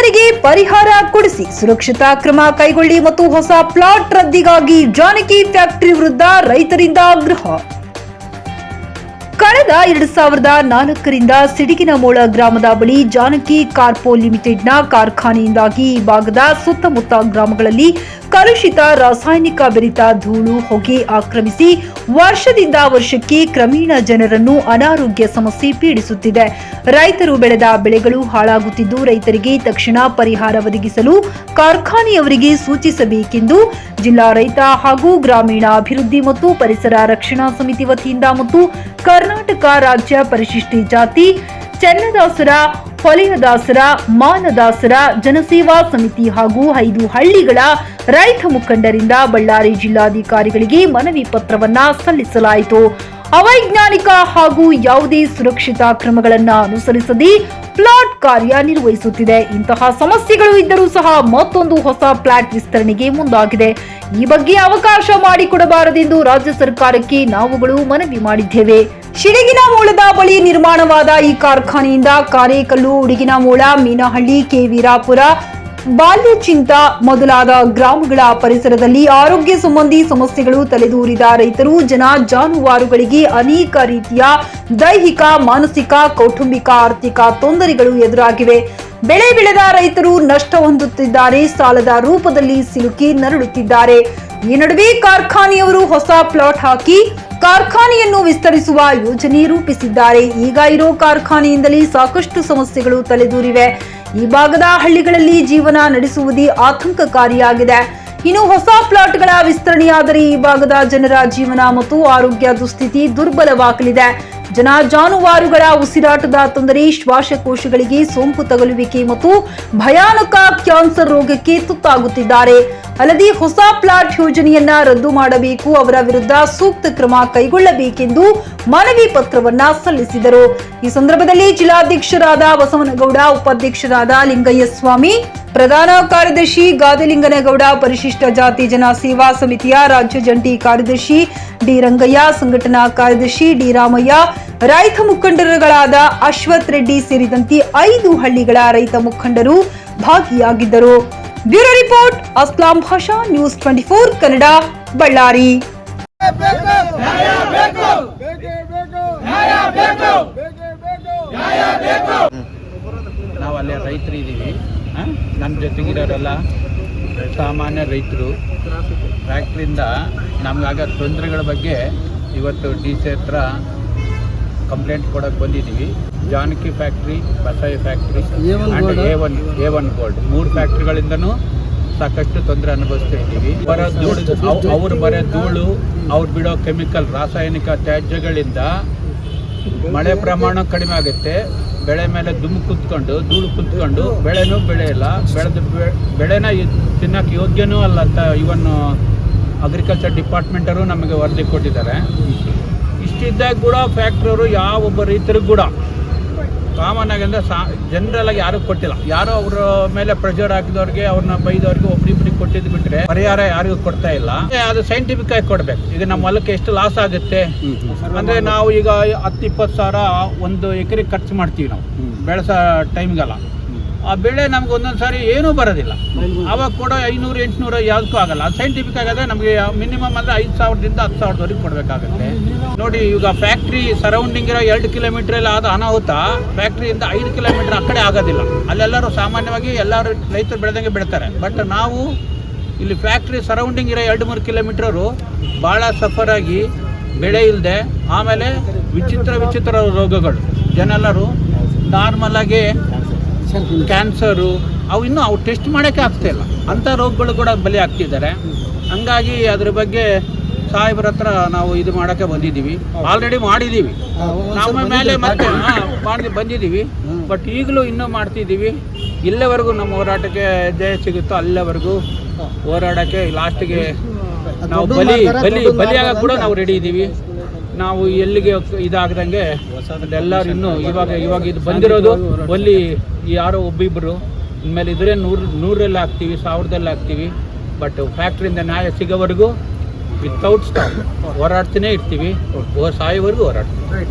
ರೈತರಿಗೆ ಪರಿಹಾರ ಕೊಡಿಸಿ ಸುರಕ್ಷತಾ ಕ್ರಮ ಕೈಗೊಳ್ಳಿ ಮತ್ತು ಹೊಸ ಪ್ಲಾಟ್ ರದ್ದಿಗಾಗಿ ಜಾನಕಿ ಫ್ಯಾಕ್ಟರಿ ವಿರುದ್ಧ ರೈತರಿಂದ ಆಗ್ರಹ. ಕಳೆದ ಎರಡು ಸಾವಿರದ ನಾಲ್ಕರಿಂದ ಸಿಡಿಗಿನ ಮೋಳ ಗ್ರಾಮದ ಬಳಿ ಜಾನಕಿ ಕಾರ್ಪೋ ಲಿಮಿಟೆಡ್ನ ಕಾರ್ಖಾನೆಯಿಂದಾಗಿ ಈ ಭಾಗದ ಸುತ್ತಮುತ್ತ ಗ್ರಾಮಗಳಲ್ಲಿ ಕಲುಷಿತ ರಾಸಾಯನಿಕ ಬೆರಿತ ಧೂಳು, ಹೊಗೆ ಆಕ್ರಮಿಸಿ ವರ್ಷದಿಂದ ವರ್ಷಕ್ಕೆ ಕ್ರಮೇಣ ಜನರನ್ನು ಅನಾರೋಗ್ಯ ಸಮಸ್ಯೆ ಪೀಡಿಸುತ್ತಿದೆ. ರೈತರು ಬೆಳೆದ ಬೆಳೆಗಳು ಹಾಳಾಗುತ್ತಿದ್ದು ರೈತರಿಗೆ ತಕ್ಷಣ ಪರಿಹಾರ ಒದಗಿಸಲು ಕಾರ್ಖಾನೆಯವರಿಗೆ ಸೂಚಿಸಬೇಕೆಂದು ಜಿಲ್ಲಾ ರೈತ ಹಾಗೂ ಗ್ರಾಮೀಣ ಅಭಿವೃದ್ಧಿ ಮತ್ತು ಪರಿಸರ ರಕ್ಷಣಾ ಸಮಿತಿ ವತಿಯಿಂದ ಮತ್ತು ಕರ್ನಾಟಕ ರಾಜ್ಯ ಪರಿಶಿಷ್ಟ ಜಾತಿ ಚೆನ್ನದಾಸರ ಹೊಲೆಯದಾಸರ ಮಾನದಾಸರ, ಜನಸೇವಾ ಸಮಿತಿ ಹಾಗೂ ಐದು ಹಳ್ಳಿಗಳ ರೈತ ಮುಖಂಡರಿಂದ ಬಳ್ಳಾರಿ ಜಿಲ್ಲಾಧಿಕಾರಿಗಳಿಗೆ ಮನವಿ ಪತ್ರವನ್ನ ಸಲ್ಲಿಸಲಾಯಿತು. ಅವೈಜ್ಞಾನಿಕ ಹಾಗೂ ಯಾವುದೇ ಸುರಕ್ಷಿತಾ ಕ್ರಮಗಳನ್ನು ಅನುಸರಿಸದೆ ಪ್ಲಾಟ್ ಕಾರ್ಯ ನಿರ್ವಹಿಸುತ್ತಿದೆ. ಇಂತಹ ಸಮಸ್ಯೆಗಳು ಇದ್ದರೂ ಸಹ ಮತ್ತೊಂದು ಹೊಸ ಪ್ಲಾಟ್ ವಿಸ್ತರಣೆಗೆ ಮುಂದಾಗಿದೆ. ಈ ಬಗ್ಗೆ ಅವಕಾಶ ಮಾಡಿಕೊಡಬಾರದೆಂದು ರಾಜ್ಯ ಸರ್ಕಾರಕ್ಕೆ ನಾವುಗಳು ಮನವಿ ಮಾಡಿದ್ದೇವೆ. ಶಿಡಗಿನ ಮೂಲದ ಬಳಿ ನಿರ್ಮಾಣವಾದ ಈ ಕಾರ್ಖಾನೆಯಿಂದ ಕಾರೇಕಲ್ಲು ಉಡುಗಿನ ಮೂಳ ಮೀನಹಳ್ಳಿ ಕೆ ವೀರಾಪುರ ಬಾಲ್ಯಚಿಂತ ಮೊದಲಾದ ಗ್ರಾಮಗಳ ಪರಿಸರದಲ್ಲಿ ಆರೋಗ್ಯ ಸಂಬಂಧಿ ಸಮಸ್ಯೆಗಳು ತಲೆದೂರಿದ ರೈತರು ಜನ ಜಾನುವಾರುಗಳಿಗೆ ಅನೇಕ ರೀತಿಯ ದೈಹಿಕ, ಮಾನಸಿಕ, ಕೌಟುಂಬಿಕ, ಆರ್ಥಿಕ ತೊಂದರೆಗಳು ಎದುರಾಗಿವೆ. ಬೆಳೆ ಬೆಳೆದ ರೈತರು ನಷ್ಟ ಹೊಂದುತ್ತಿದ್ದಾರೆ. ಸಾಲದ ರೂಪದಲ್ಲಿ ಸಿಲುಕಿ ನರಳುತ್ತಿದ್ದಾರೆ. ಈ ನಡುವೆ ಕಾರ್ಖಾನೆಯವರು ಹೊಸ ಪ್ಲಾಟ್ ಹಾಕಿ ಕಾರ್ಖಾನೆಯನ್ನು ವಿಸ್ತರಿಸುವ ಯೋಜನೆ ರೂಪಿಸಿದ್ದಾರೆ. ಈಗ ಇರೋ ಕಾರ್ಖಾನೆಯಿಂದಲೇ ಸಾಕಷ್ಟು ಸಮಸ್ಯೆಗಳು ತಲೆದೂರಿವೆ. ಈ ಭಾಗದ ಹಳ್ಳಿಗಳಲ್ಲಿ ಜೀವನ ನಡೆಸುವುದೇ ಆತಂಕಕಾರಿಯಾಗಿದೆ. ಇನ್ನು ಹೊಸ ಪ್ಲಾಟ್ಗಳ ವಿಸ್ತರಣೆಯಾದರೆ ಈ ಭಾಗದ ಜನರ ಜೀವನ ಮತ್ತು ಆರೋಗ್ಯ ದುಸ್ಥಿತಿ ದುರ್ಬಲವಾಗಲಿದೆ. ಜನ ಜಾನುವಾರುಗಳ ಉಸಿರಾಟದ ತೊಂದರೆ, ಶ್ವಾಸಕೋಶಗಳಿಗೆ ಸೋಂಕು ತಗುಲುವಿಕೆ ಮತ್ತು ಭಯಾನಕ ಕ್ಯಾನ್ಸರ್ ರೋಗಕ್ಕೆ ತುತ್ತಾಗುತ್ತಿದ್ದಾರೆ. ಅಲ್ಲದೆ ಹೊಸ ಪ್ಲಾಟ್ ಯೋಜನೆಯನ್ನ ರದ್ದು ಮಾಡಬೇಕು, ಅವರ ವಿರುದ್ಧ ಸೂಕ್ತ ಕ್ರಮ ಕೈಗೊಳ್ಳಬೇಕೆಂದು ಮನವಿ ಪತ್ರವನ್ನ ಸಲ್ಲಿಸಿದರು. ಈ ಸಂದರ್ಭದಲ್ಲಿ ಜಿಲ್ಲಾಧ್ಯಕ್ಷರಾದ ಬಸವನಗೌಡ, ಉಪಾಧ್ಯಕ್ಷರಾದ ಲಿಂಗಯ್ಯ ಸ್ವಾಮಿ ಪ್ರಧಾನ ಕಾರ್ಯದರ್ಶಿ ಗಾದಲಿಂಗನಗೌಡ, ಪರಿಶಿಷ್ಟ ಜಾತಿ ಜನ ಸೇವಾ ಸಮಿತಿಯ ರಾಜ್ಯ ಜಂಟಿ ಕಾರ್ಯದರ್ಶಿ ಡಿ ರಂಗಯ್ಯ, ಸಂಘಟನಾ ಕಾರ್ಯದರ್ಶಿ ಡಿ ರಾಮಯ್ಯ, ರೈತ ಮುಖಂಡರುಗಳಾದ ಅಶ್ವಥ್ ರೆಡ್ಡಿ ಸೇರಿದಂತೆ ಐದು ಹಳ್ಳಿಗಳ ರೈತ ಮುಖಂಡರು ಭಾಗಿಯಾಗಿದ್ದರು. Bureau report, Aslam Basha news twenty four, Kannada, Ballari. ನಾವು ಅಲ್ಲಿ ರೈತರು ಇದ್ದೀವಿ ನಮ್ಮ ಜೊತೆಗಿರೋರೆಲ್ಲ ಸಾಮಾನ್ಯ ರೈತರು. ಟ್ರ್ಯಾಕ್ಟ್ರಿಂದ ನಮಗಾಗ ತೊಂದರೆಗಳ ಬಗ್ಗೆ ಇವತ್ತು ಡಿ ಸಿ ಹತ್ರ ಕಂಪ್ಲೇಂಟ್ ಕೊಡೋಕ್ಕೆ ಬಂದಿದ್ದೀವಿ. Janaki factory Basayi factory and A one A one gold ಮೂರು ಫ್ಯಾಕ್ಟ್ರಿಗಳಿಂದನೂ ಸಾಕಷ್ಟು ತೊಂದರೆ ಅನುಭವಿಸ್ತಾ ಇದ್ದೀವಿ ಬರೋ ಧೂಳು ಅವ್- ಅವ್ರು ಬರೋ ಧೂಳು ಅವ್ರು ಬಿಡೋ ಕೆಮಿಕಲ್ ರಾಸಾಯನಿಕ ತ್ಯಾಜ್ಯಗಳಿಂದ ಮಳೆ ಪ್ರಮಾಣ ಕಡಿಮೆ ಆಗುತ್ತೆ. ಬೆಳೆ ಮೇಲೆ ದುಮ್ಮು ಕುತ್ಕೊಂಡು, ಧೂಳು ಕುತ್ಕೊಂಡು, ಬೆಳೆನೂ ಬೆಳೆಯಲ್ಲ, ಬೆಳೆದ ಬೆಳೆನ ತಿನ್ನೋಕೆ ಯೋಗ್ಯನೂ ಅಲ್ಲ ಅಂತ ಇವನ್ ಅಗ್ರಿಕಲ್ಚರ್ ಡಿಪಾರ್ಟ್ಮೆಂಟರು ನಮಗೆ ವರದಿ ಕೊಟ್ಟಿದ್ದಾರೆ. ಇಷ್ಟಿದ್ದಾಗ ಕೂಡ ಫ್ಯಾಕ್ಟ್ರಿಯವರು ಯಾವೊಬ್ಬ ರೈತರಿಗೂ ಕೂಡ ಕಾಮನ್ ಆಗಿ ಅಂದರೆ ಸಾ ಜನರಲ್ ಆಗಿ ಯಾರು ಕೊಟ್ಟಿಲ್ಲ. ಯಾರೋ ಅವ್ರ ಮೇಲೆ ಪ್ರೆಷರ್ ಹಾಕಿದವ್ರಿಗೆ ಅವ್ರನ್ನ ಬೈದವ್ರಿಗೆ ಒಬ್ರಿಬ್ರಿಗೆ ಕೊಟ್ಟಿದ್ದು ಬಿಟ್ರೆ ಪರಿಹಾರ ಯಾರಿಗೂ ಕೊಡ್ತಾ ಇಲ್ಲ. ಅದು ಸೈಂಟಿಫಿಕ್ ಆಗಿ ಕೊಡ್ಬೇಕು. ಈಗ ನಮ್ಮ ಹೊಲಕ್ಕೆ ಎಷ್ಟು ಲಾಸ್ ಆಗುತ್ತೆ? ಅಂದ್ರೆ ನಾವು ಈಗ ಹತ್ತು ಇಪ್ಪತ್ತು ಸಾವಿರ ಒಂದು ಎಕರೆ ಖರ್ಚು ಮಾಡ್ತೀವಿ ನಾವು. ಬೆಳೆಸೋ ಟೈಮ್ಗೆಲ್ಲ ಆ ಬೆಳೆ ನಮ್ಗೆ ಒಂದೊಂದು ಸಾರಿ ಏನೂ ಬರೋದಿಲ್ಲ. ಅವಾಗ ಕೂಡ ಐನೂರು ಎಂಟುನೂರು ಯಾವುದಕ್ಕೂ ಆಗಲ್ಲ. ಸೈಂಟಿಫಿಕ್ ಆಗದೆ ನಮಗೆ ಮಿನಿಮಮ್ ಅಂದರೆ ಐದು ಸಾವಿರದಿಂದ ಹತ್ತು ಸಾವಿರದವರೆಗೆ ಕೊಡಬೇಕಾಗುತ್ತೆ. ನೋಡಿ ಈಗ ಫ್ಯಾಕ್ಟ್ರಿ ಸರೌಂಡಿಂಗ್ ಇರೋ ಎರಡು ಕಿಲೋಮೀಟ್ರಲ್ಲಿ ಆದ ಅನಾಹುತ ಫ್ಯಾಕ್ಟ್ರಿಯಿಂದ ಐದು ಕಿಲೋಮೀಟರ್ ಆ ಕಡೆ ಆಗೋದಿಲ್ಲ. ಅಲ್ಲೆಲ್ಲರೂ ಸಾಮಾನ್ಯವಾಗಿ ಎಲ್ಲರೂ ರೈತರು ಬೆಳೆದಂಗೆ ಬೆಳಿತಾರೆ. ಬಟ್ ನಾವು ಇಲ್ಲಿ ಫ್ಯಾಕ್ಟ್ರಿ ಸರೌಂಡಿಂಗ್ ಇರೋ ಎರಡು ಮೂರು ಕಿಲೋಮೀಟ್ರವರು ಭಾಳ ಸಫರ್ ಆಗಿ ಬೆಳೆ ಇಲ್ಲದೆ ಆಮೇಲೆ ವಿಚಿತ್ರ ವಿಚಿತ್ರ ರೋಗಗಳು. ಜನೆಲ್ಲರೂ ನಾರ್ಮಲ್ ಆಗಿ ಕ್ಯಾನ್ಸರು ಅವು ಇನ್ನೂ ಅವು ಟೆಸ್ಟ್ ಮಾಡೋಕ್ಕೆ ಆಗ್ತಾ ಇಲ್ಲ. ಅಂಥ ರೋಗಗಳು ಕೂಡ ಬಲಿ ಆಗ್ತಿದ್ದಾರೆ. ಹಂಗಾಗಿ ಅದ್ರ ಬಗ್ಗೆ ಸಾಹೇಬ್ರ ಹತ್ರ ನಾವು ಇದು ಮಾಡೋಕ್ಕೆ ಬಂದಿದ್ದೀವಿ. ಆಲ್ರೆಡಿ ಮಾಡಿದ್ದೀವಿ. ನಮ್ಮ ಮೇಲೆ ಮತ್ತೆ ಮಾಡಿ ಬಂದಿದ್ದೀವಿ. ಬಟ್ ಈಗಲೂ ಇನ್ನೂ ಮಾಡ್ತಿದ್ದೀವಿ. ಇಲ್ಲಿವರೆಗೂ ನಮ್ಮ ಹೋರಾಟಕ್ಕೆ ಜಯ ಸಿಗುತ್ತೋ ಅಲ್ಲಿವರೆಗೂ ಹೋರಾಡೋಕ್ಕೆ ಲಾಸ್ಟಿಗೆ ನಾವು ಬಲಿ ಬಲಿ ಬಲಿಯಾಗ ಕೂಡ ನಾವು ರೆಡಿ ಇದ್ದೀವಿ. ನಾವು ಎಲ್ಲಿಗೆ ಇದಾಗದಂಗೆ ಎಲ್ಲರೂ ಇನ್ನೂ ಇವಾಗ ಇವಾಗ ಇದು ಬಂದಿರೋದು ಒಲ್ಲಿ ಯಾರೋ ಒಬ್ಬಿಬ್ಬರು ಇನ್ಮೇಲೆ ಇದ್ರೆ ನೂರು ನೂರಲ್ಲಿ ಹಾಕ್ತೀವಿ, ಸಾವಿರದಲ್ಲಿ ಹಾಕ್ತೀವಿ. ಬಟ್ ಫ್ಯಾಕ್ಟ್ರಿಯಿಂದ ನ್ಯಾಯ ಸಿಗೋವರೆಗೂ ವಿತೌಟ್ ಸ್ಟಾಪ್ ಹೋರಾಡ್ತಾನೆ ಇರ್ತೀವಿ. ಸಾಯೋವರೆಗೂ ಹೋರಾಡ್ತೀವಿ.